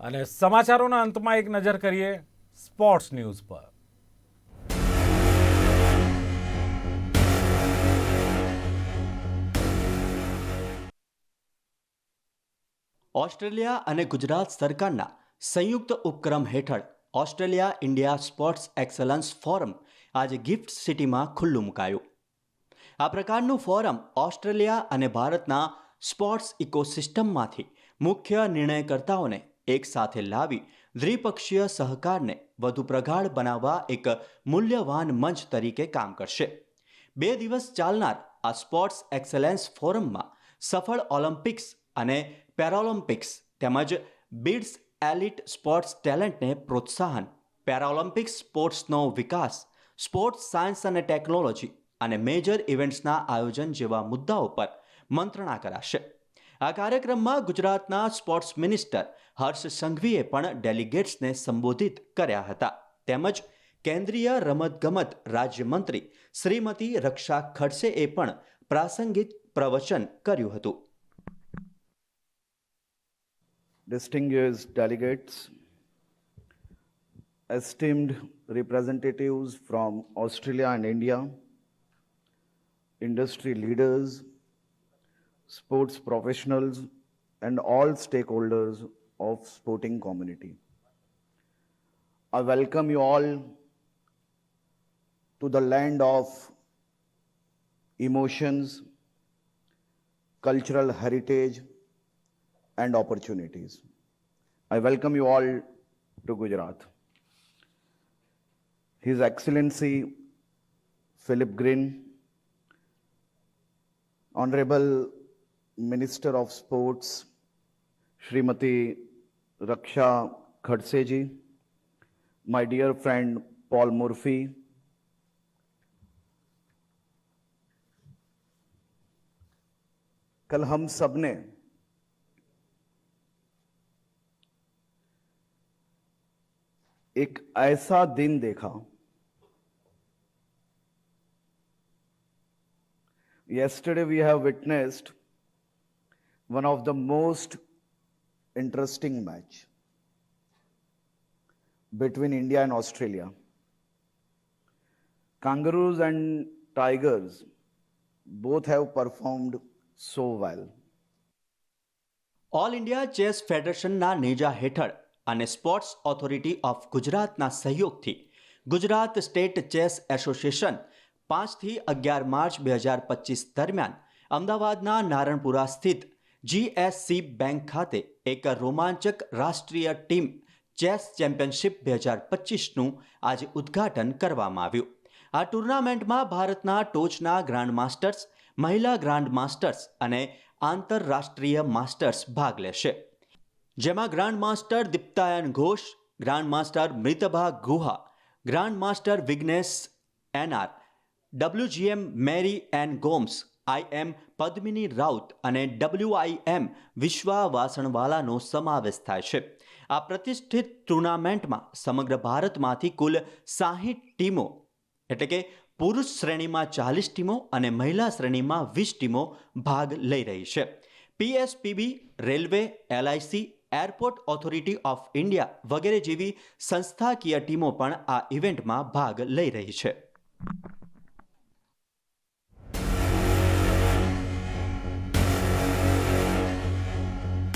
અને સમાચારોના અંતમાં એક નજર કરીએ સ્પોર્ટ્સ ન્યૂઝ પર. ઓસ્ટ્રેલિયા અને ગુજરાત સરકારના સંયુક્ત ઉપક્રમ હેઠળ Australia India sports excellence forum આજે ગિફ્ટ સિટીમાં ખુલ્લું મુકાયું. આ પ્રકારનું ફોરમ ઓસ્ટ્રેલિયા અને ભારતના સ્પોર્ટ્સ ઇકોસિસ્ટમમાંથી મુખ્ય નિર્ણયકર્તાઓને એકસાથે લાવી દ્વિપક્ષીય સહકારને વધુ પ્રગાઢ બનાવવા એક મૂલ્યવાન મંચ તરીકે કામ કરશે. બે દિવસ ચાલનાર આ સ્પોર્ટ્સ એક્સેલન્સ ફોરમમાં સફળ ઓલિમ્પિક્સ અને પેરાઓલિમ્પિક્સ તેમજ બિડ્સ એલિટ સ્પોર્ટ્સ ટેલેન્ટને પ્રોત્સાહન પેરાઓલિમ્પિક્સ સ્પોર્ટ્સનો વિકાસ, સ્પોર્ટ્સ સાયન્સ અને ટેકનોલોજી અને મેજર ઇવેન્ટ્સના આયોજન જેવા મુદ્દાઓ પર મંત્રણા કરાશે. આ કાર્યક્રમમાં ગુજરાતના સ્પોર્ટ્સ મિનિસ્ટર હર્ષ સંઘવીએ પણ ડેલિગેટ્સને સંબોધિત કર્યા હતા. તેમજ કેન્દ્રીય રમતગમત રાજ્યમંત્રી શ્રીમતી રક્ષા ખડસેએ પણ પ્રાસંગિક પ્રવચન કર્યું હતું. Distinguished delegates, esteemed representatives from Australia and India, industry leaders, sports professionals, and all stakeholders of sporting community. I welcome you all to the land of emotions, cultural heritage, and opportunities. I welcome you all to Gujarat. His Excellency Philip Green, Honorable minister of sports Shrimati Raksha Khadse ji my dear friend Paul Murphy कल हम सबने एक ऐसा दिन देखा। Yesterday we have witnessed one of the most interesting match between india and australia. Kangaroos and tigers both have performed so well. All India chess ફેડરેશનના નેજા હેઠળ અને સ્પોર્ટ્સ ઓથોરિટી ઓફ ગુજરાતના સહયોગથી ગુજરાત સ્ટેટ ચેસ એસોસિએશન પાંચથી અગિયાર March બે હજાર પચીસ દરમિયાન અમદાવાદના નારણપુરા સ્થિત જીએસસી બેંક ખાતે એક રોમાંચક રાષ્ટ્રીય ટીમ ચેસ ચેમ્પિયનશિપ બે હજાર પચીસનું આજે ઉદ્ઘાટન કરવામાં આવ્યું. આ ટુર્નામેન્ટમાં ભારતના ટોચના ગ્રાન્ડ માસ્ટર્સ, મહિલા ગ્રાન્ડ માસ્ટર્સ અને આંતરરાષ્ટ્રીય માસ્ટર્સ ભાગ લેશે. જેમાં grand master Diptayan Ghosh, grand master મૃતભા Guha, grand master Vignesh NR WGM Mary Ann Gomes IM Padmini Rout અને ડબ્લ્યુઆઈએમ વિશ્વા વાસણવાલાનો સમાવેશ થાય છે. આ પ્રતિષ્ઠિત ટુર્નામેન્ટમાં સમગ્ર ભારતમાંથી કુલ સાહીઠ ટીમો, એટલે કે પુરુષ શ્રેણીમાં ચાલીસ ટીમો અને મહિલા શ્રેણીમાં વીસ ટીમો ભાગ લઈ રહી છે. PSPB railway LIC airport authority of India વગેરે જેવી સંસ્થાકીય ટીમો પણ આ ઇવેન્ટમાં ભાગ લઈ રહી છે.